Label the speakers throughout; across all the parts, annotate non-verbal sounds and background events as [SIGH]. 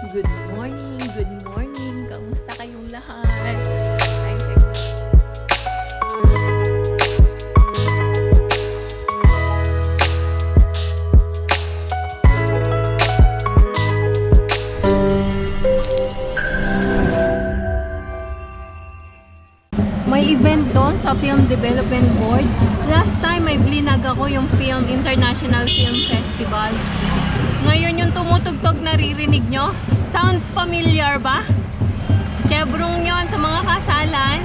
Speaker 1: Good morning, good morning. Kamusta kayong lahat? May event doon sa Film Development Board. Last time may blinag ako yung Film International Film Festival. Ngayon yung tumutugtog naririnig nyo. Sounds familiar ba? Chevrong yon sa mga kasalan.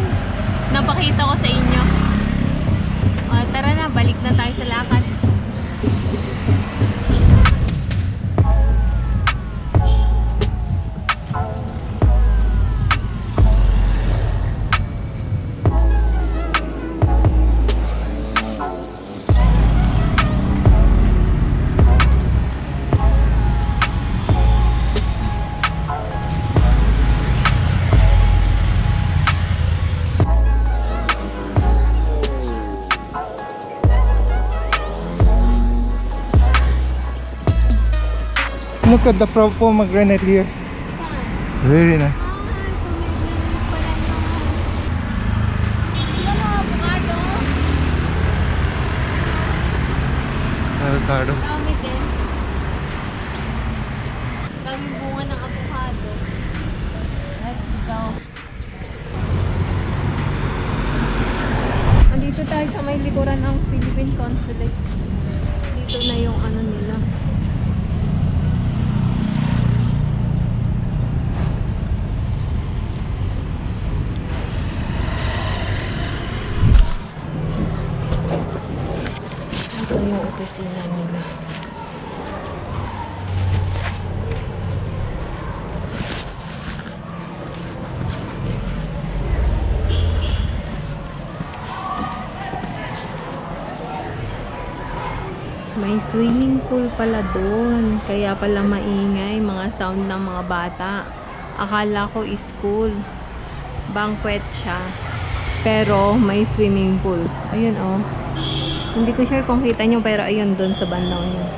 Speaker 1: Napakita ko sa inyo. O, tara na, balik na tayo sa lakad.
Speaker 2: Look at the pomegranate here. Very nice. Avocado.
Speaker 1: Pala doon. Kaya pala maingay mga sound ng mga bata. Akala ko school. Banquet siya. Pero may swimming pool. Ayun oh. Hindi ko sure kung kita nyo pero ayun doon sa bandang yun.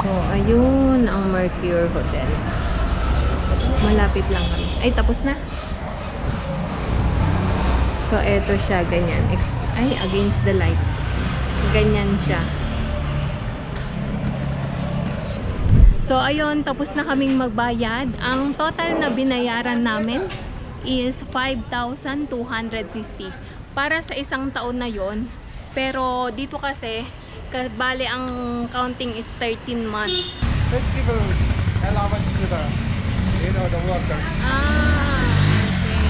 Speaker 1: So ayun ang Mercure Hotel. Malapit lang kami. Ay tapos na. So eto siya ganyan. Ay against the light. Ganyan siya. So ayun, tapos na kaming magbayad. Ang total na binayaran namin is 5,250 para sa isang taon na yon. Pero dito kasi, ka- bale ang counting is 13 months.
Speaker 2: Festival allowance to the, you know, the workers.
Speaker 1: Ah, okay.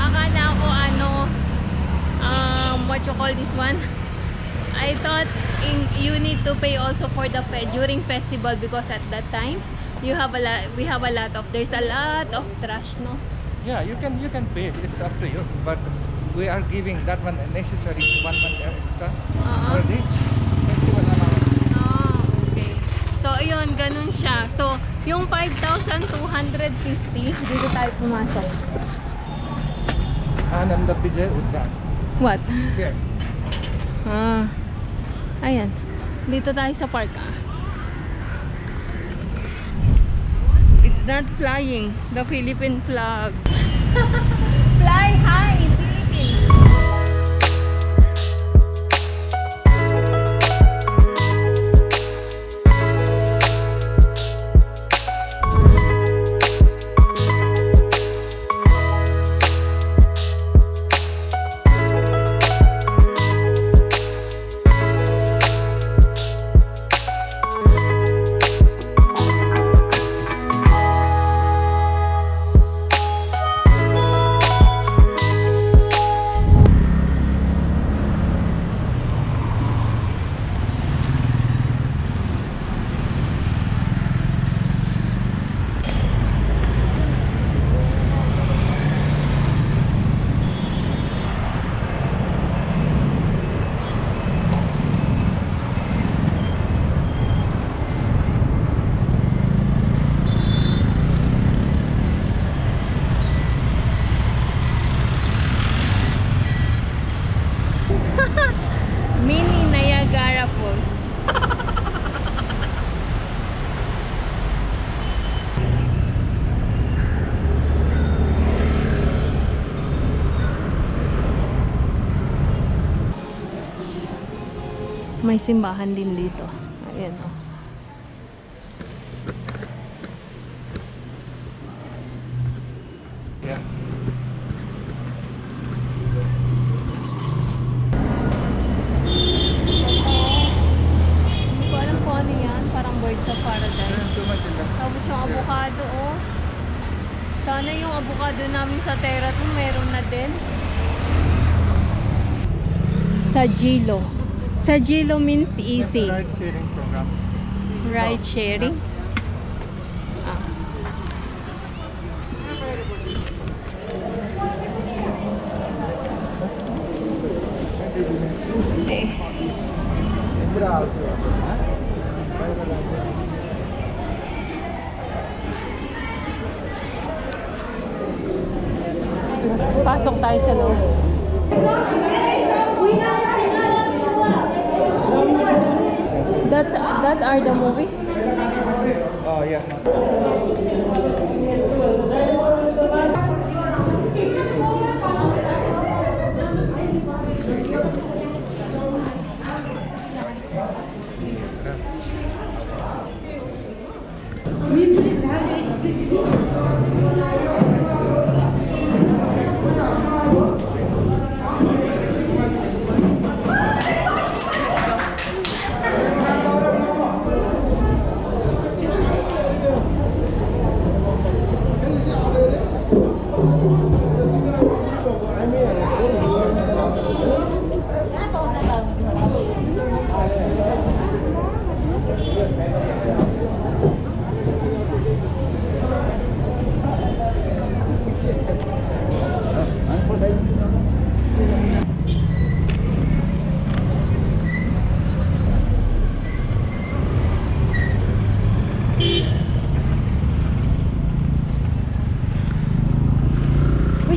Speaker 1: Akala ko ano, um, what you call this one? I thought in, you need to pay also for the fe- during festival because at that time you have a lot, we have a lot of there's a lot of trash, no?
Speaker 2: Yeah, you can you can pay. It's up to you. But we are giving that one necessary one month extra
Speaker 1: Uh-huh.
Speaker 2: for the festival allowance.
Speaker 1: Ah, okay. So, ayun, ganun siya. So, yung 5,250, dito tayo pumasok.
Speaker 2: And on the budget with that.
Speaker 1: What?
Speaker 2: Here.
Speaker 1: Ah, ayan. Dito tayo sa park, ah. It's not flying. The Philippine flag. [LAUGHS]
Speaker 2: much in the
Speaker 1: Tapos yung avocado, oh. Sana yung avocado namin sa Terra to na din. Sa. Sa Gilo means easy.
Speaker 2: ride sharing program.
Speaker 1: Ride sharing. Ah. Eh. That's that are the movie?
Speaker 2: Oh yeah.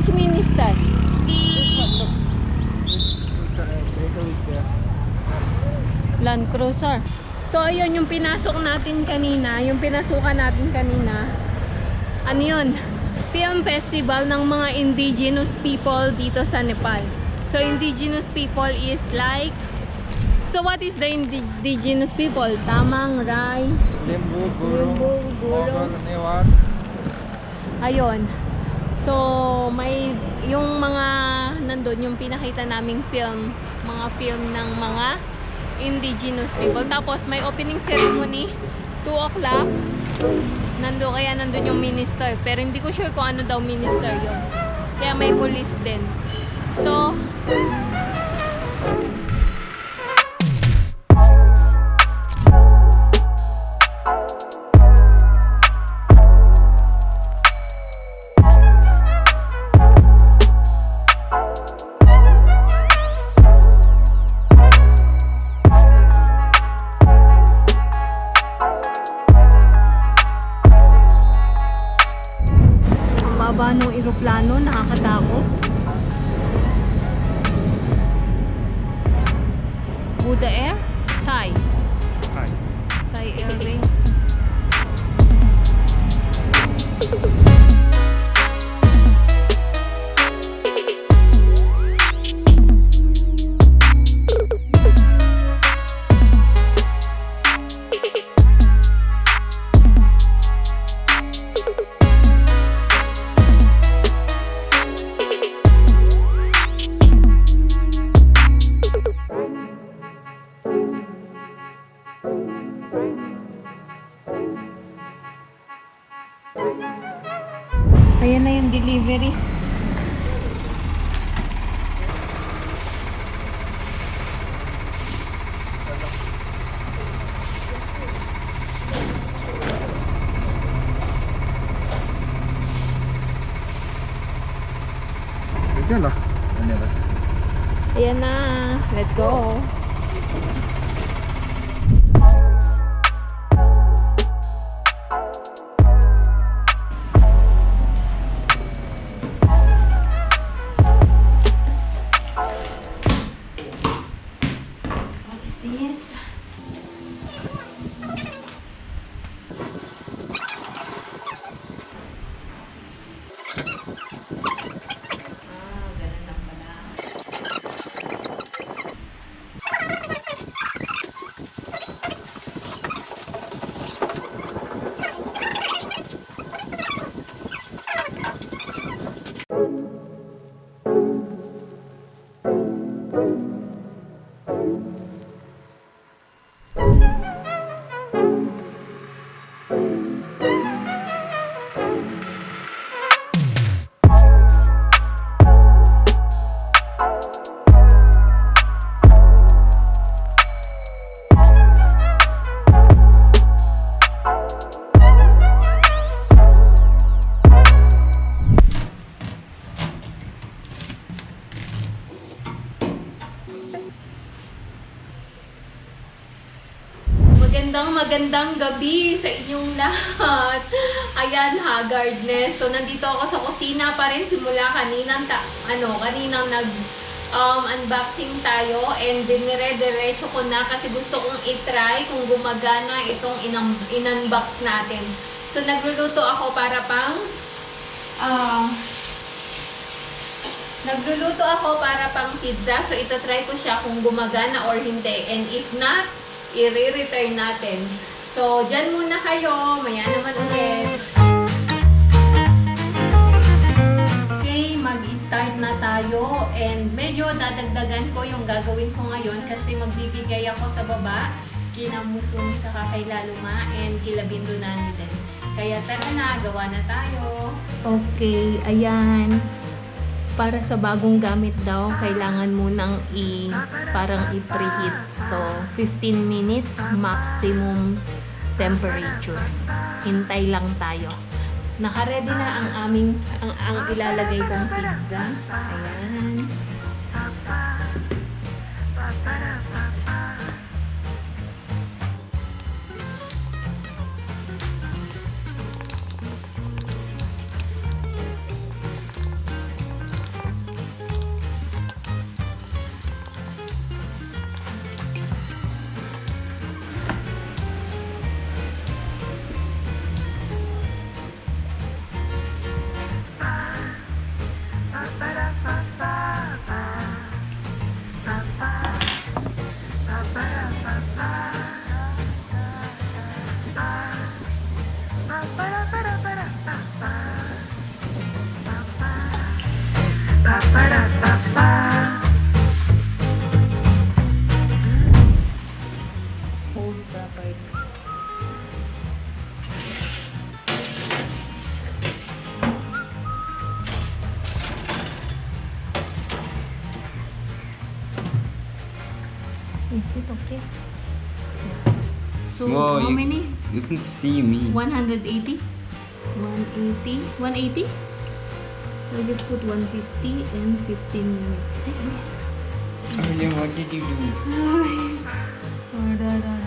Speaker 1: Which minister? Land Cruiser. So, ayun yung pinasok natin kanina, yung pinasukan natin kanina. Ano yun? Film festival ng mga indigenous people dito sa Nepal. So, indigenous people is like... So, what is the indi- indigenous people? Tamang, Rai,
Speaker 2: Limbu, Gurung,
Speaker 1: Limbu, Gurung.
Speaker 2: Mogol, Newar.
Speaker 1: Ayun. So, may yung mga nandun, yung pinakita naming film, mga film ng mga indigenous people. Tapos may opening ceremony, 2 o'clock. Nando, kaya nandun yung minister. Pero hindi ko sure kung ano daw minister yon. Kaya may police din. So, ng eroplano,
Speaker 2: Bisa lah. Ano ba?
Speaker 1: Ayan na. Let's go. Magandang gabi sa inyong lahat. [LAUGHS] Ayan, haggardness. So, nandito ako sa kusina pa rin simula kaninang, ta- ano, kaninang nag um, unboxing tayo and dinire-diretso ko na kasi gusto kong itry kung gumagana itong in-unbox natin. So, nagluluto ako para pang ah Nagluluto ako para pang pizza. So, itatry ko siya kung gumagana or hindi. And if not, i-return natin. So, dyan muna kayo. Maya naman ulit. Okay, mag-start na tayo. And medyo dadagdagan ko yung gagawin ko ngayon kasi magbibigay ako sa baba kina Musum tsaka kay Laluma and kila Bindunani din. Kaya tara na, gawa na tayo. Okay, ayan para sa bagong gamit daw, kailangan munang i parang i-preheat. So, 15 minutes maximum temperature. Hintay lang tayo. Naka-ready na ang aming ang, ang ilalagay kong pizza. Ayan. Hold properly. Is it okay? So,
Speaker 3: Whoa,
Speaker 1: how
Speaker 3: you-
Speaker 1: many?
Speaker 3: You can see me.
Speaker 1: 180? 180? 180? I just put 150 and 15 minutes.
Speaker 3: Arjun, what did you do? [LAUGHS]
Speaker 1: Order steak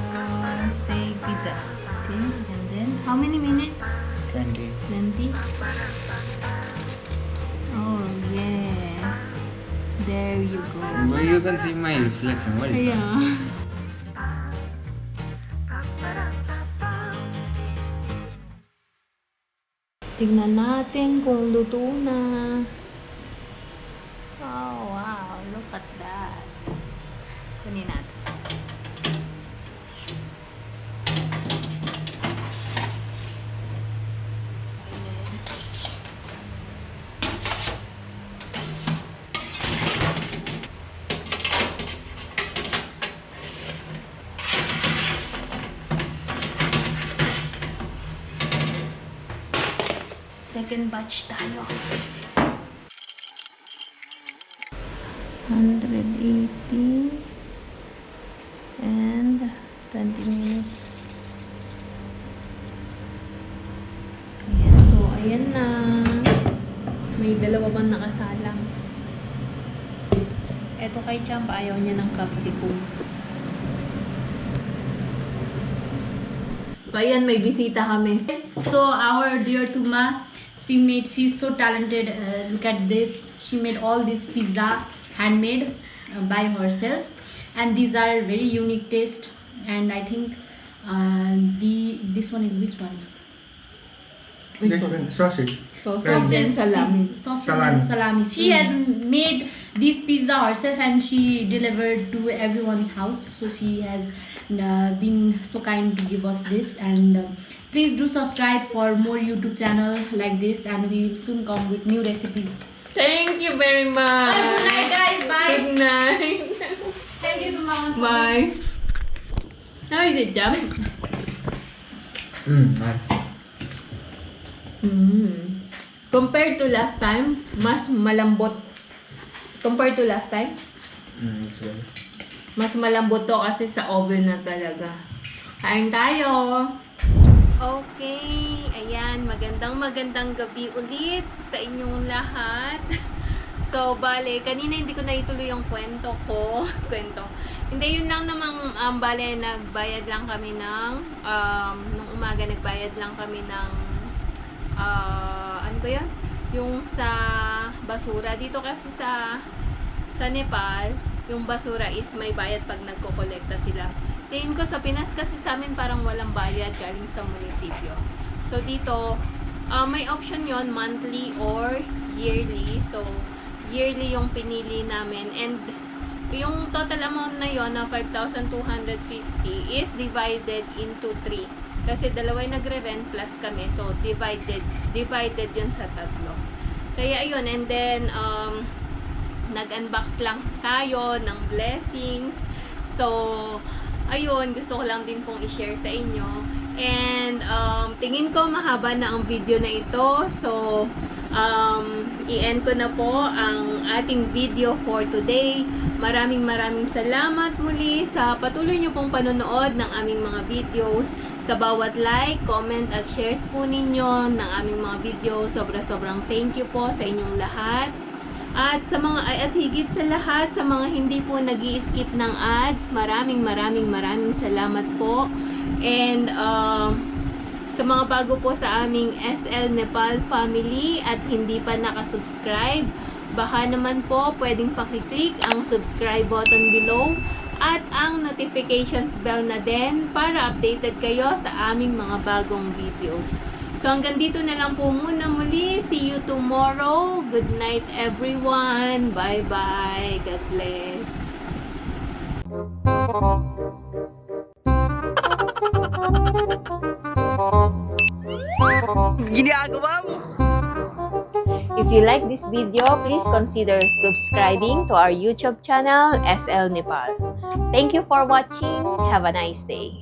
Speaker 1: pizza. Okay, and then how many minutes?
Speaker 3: 20.
Speaker 1: 20? Oh, yeah. There you go.
Speaker 3: But you can see my reflection. What is that?
Speaker 1: Yeah. Tignan natin kung luto na. Oh, wow. Look at that. Kunin natin. Second batch tayo. 180 and 20 minutes. Ayan. So, ayan na. May dalawa pang nakasalang. Ito kay Champ, ayaw niya ng capsicum. So, ayan, may bisita kami.
Speaker 4: So our dear Tuma, she made. She's so talented. Uh, look at this. She made all this pizza handmade uh, by herself, and these are very unique taste. And I think uh, the this one is which one?
Speaker 2: Different sausage.
Speaker 1: Sausage and salami.
Speaker 4: Sausage
Speaker 2: Salami.
Speaker 4: and salami. She has made this pizza herself and she delivered to everyone's house. So she has uh, been so kind to give us this. And uh, please do subscribe for more YouTube channel like this. And we will soon come with new recipes.
Speaker 1: Thank you very much.
Speaker 4: Good night, guys. Bye.
Speaker 1: Good night.
Speaker 4: Thank you, Tuma. once again.
Speaker 1: Bye. How is it, Jam?
Speaker 3: Mm, nice.
Speaker 1: Mm. Compared to last time, mas malambot. Compared to last time,
Speaker 3: Mm, so.
Speaker 1: mas malambot to kasi sa oven na talaga. Kain tayo! Okay, ayan, magandang magandang gabi ulit sa inyong lahat. [LAUGHS] So, bale, kanina hindi ko na ituloy yung kwento ko. [LAUGHS] kwento. Hindi, yun lang namang um, bale, nagbayad lang kami ng, um, nung umaga nagbayad lang kami ng, ah, ano ba yan? Yung sa basura. Dito kasi sa, sa Nepal, yung basura is may bayad pag nagko-kolekta sila. Tingin ko sa Pinas kasi sa amin parang walang bayad galing sa munisipyo. So dito, ah, may option yon monthly or yearly. So, yearly yung pinili namin. And yung total amount na yon na 5,250 is divided into 3. Kasi dalawa yung nagre-rent plus kami. So, divided, divided yun sa tatlo. Kaya ayun, and then, um, nag-unbox lang tayo ng blessings. So, ayun, gusto ko lang din pong i-share sa inyo. And, um, tingin ko mahaba na ang video na ito. So, um, i-end ko na po ang ating video for today. Maraming maraming salamat muli sa patuloy nyo pong panonood ng aming mga videos. Sa bawat like, comment at shares po ninyo ng aming mga video. Sobra-sobrang thank you po sa inyong lahat. At sa mga at higit sa lahat sa mga hindi po nag skip ng ads, maraming maraming maraming salamat po. And um, sa mga bago po sa aming SL Nepal family at hindi pa nakasubscribe, baka naman po pwedeng pakiclick ang subscribe button below at ang notifications bell na din para updated kayo sa aming mga bagong videos. So hanggang dito na lang po muna muli. See you tomorrow. Good night everyone. Bye-bye. God bless. If you like this video, please consider subscribing to our YouTube channel, SL Nepal. Thank you for watching. Have a nice day.